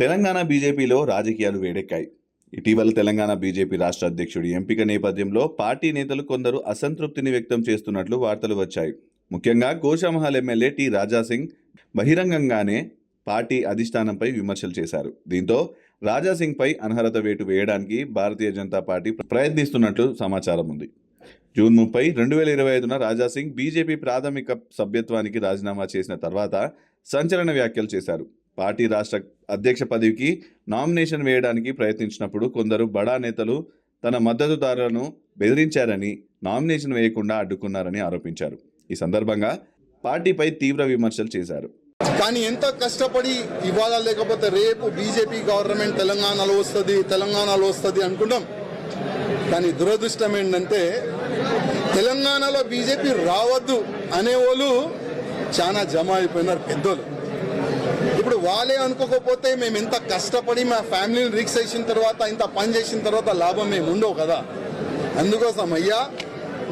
తెలంగాణ బీజేపీలో రాజకీయాలు వేడెక్కాయి. ఇటీవల తెలంగాణ బీజేపీ రాష్ట్ర అధ్యక్షుడి ఎంపిక నేపథ్యంలో పార్టీ నేతలు కొందరు అసంతృప్తిని వ్యక్తం చేస్తున్నట్లు వార్తలు వచ్చాయి. ముఖ్యంగా గోషామహల్ ఎమ్మెల్యే టి రాజాసింగ్ బహిరంగంగానే పార్టీ అధిష్టానంపై విమర్శలు చేశారు. దీంతో రాజాసింగ్పై అనర్హత వేటు వేయడానికి భారతీయ జనతా పార్టీ ప్రయత్నిస్తున్నట్లు సమాచారం ఉంది. జూన్ ముప్పై రెండు వేల ఇరవై ఐదున రాజాసింగ్ బీజేపీ ప్రాథమిక సభ్యత్వానికి రాజీనామా చేసిన తర్వాత సంచలన వ్యాఖ్యలు చేశారు. పార్టీ రాష్ట్ర అధ్యక్ష పదవికి నామినేషన్ వేయడానికి ప్రయత్నించినప్పుడు కొందరు బడా నేతలు తన మద్దతుదారులను బెదిరించారని నామినేషన్ వేయకుండా అడ్డుకున్నారని ఆరోపించారు. ఈ సందర్భంగా పార్టీపై తీవ్ర విమర్శలు చేశారు. కానీ ఎంత కష్టపడి ఇవాళ లేకపోతే రేపు బీజేపీ గవర్నమెంట్ తెలంగాణలో వస్తుంది తెలంగాణలో వస్తుంది అనుకుంటాం కానీ దురదృష్టం ఏంటంటే తెలంగాణలో బీజేపీ రావద్దు అనేవాళ్ళు చాలా జమ అయిపోయినారు పెద్దోళ్ళు. ఇప్పుడు వాళ్ళే అనుకోకపోతే మేము ఎంత కష్టపడి మా ఫ్యామిలీని రిక్స్ చేసిన తర్వాత ఇంత పని చేసిన తర్వాత లాభం మేము ఉండవు కదా? అందుకోసం అయ్యా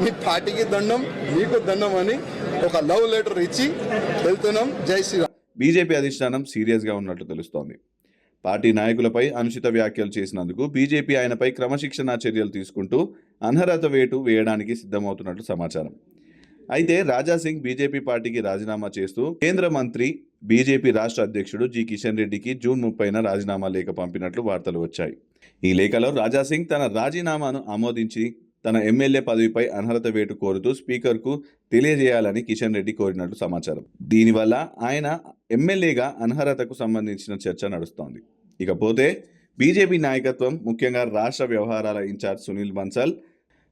మీ పార్టీకి దండం మీకు దండం అని ఒక లవ్ లెటర్ ఇచ్చి వెళ్తున్నాం. జై శ్రీరామ్ బీజేపీ అధిష్టానం సీరియస్గా ఉన్నట్లు తెలుస్తోంది. పార్టీ నాయకులపై అనుచిత వ్యాఖ్యలు చేసినందుకు బీజేపీ ఆయనపై క్రమశిక్షణా చర్యలు తీసుకుంటూ అనర్హత వేటు వేయడానికి సిద్ధమవుతున్నట్లు సమాచారం. అయితే రాజాసింగ్ బీజేపీ పార్టీకి రాజీనామా చేస్తూ కేంద్ర మంత్రి బీజేపీ రాష్ట్ర అధ్యక్షుడు జి కిషన్ రెడ్డికి జూన్ ముప్పైన రాజీనామా లేఖ పంపినట్లు వార్తలు వచ్చాయి. ఈ లేఖలో రాజాసింగ్ తన రాజీనామాను ఆమోదించి తన ఎమ్మెల్యే పదవిపై అనర్హత వేటు కోరుతూ స్పీకర్కు తెలియజేయాలని కిషన్ రెడ్డి కోరినట్లు సమాచారం. దీనివల్ల ఆయన ఎమ్మెల్యేగా అనర్హతకు సంబంధించిన చర్చ నడుస్తోంది. ఇకపోతే బీజేపీ నాయకత్వం ముఖ్యంగా రాష్ట్ర వ్యవహారాల ఇన్ఛార్జ్ సునీల్ బన్సల్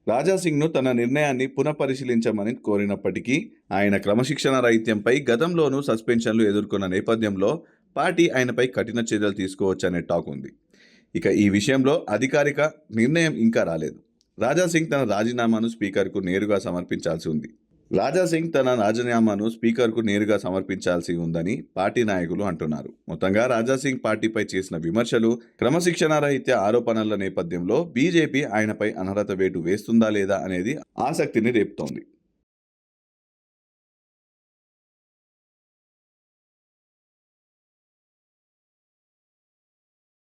రాజాసింగ్ను తన నిర్ణయాన్ని పునఃపరిశీలించమని కోరినప్పటికీ ఆయన క్రమశిక్షణ రహిత్యంపై గతంలోనూ సస్పెన్షన్లు ఎదుర్కొన్న నేపథ్యంలో పార్టీ ఆయనపై కఠిన చర్యలు తీసుకోవచ్చనే టాక్ ఉంది. ఇక ఈ విషయంలో అధికారిక నిర్ణయం ఇంకా రాలేదు. రాజాసింగ్ తన రాజీనామాను స్పీకర్కు నేరుగా సమర్పించాల్సి ఉంది. రాజాసింగ్ తన రాజీనామాను స్పీకర్కు నేరుగా సమర్పించాల్సి ఉందని పార్టీ నాయకులు అంటున్నారు. మొత్తంగా రాజాసింగ్ పార్టీపై చేసిన విమర్శలు క్రమశిక్షణారహిత్య ఆరోపణల నేపథ్యంలో బీజేపీ ఆయనపై అనర్హత వేటు వేస్తుందా లేదా అనేది ఆసక్తిని రేపుతోంది.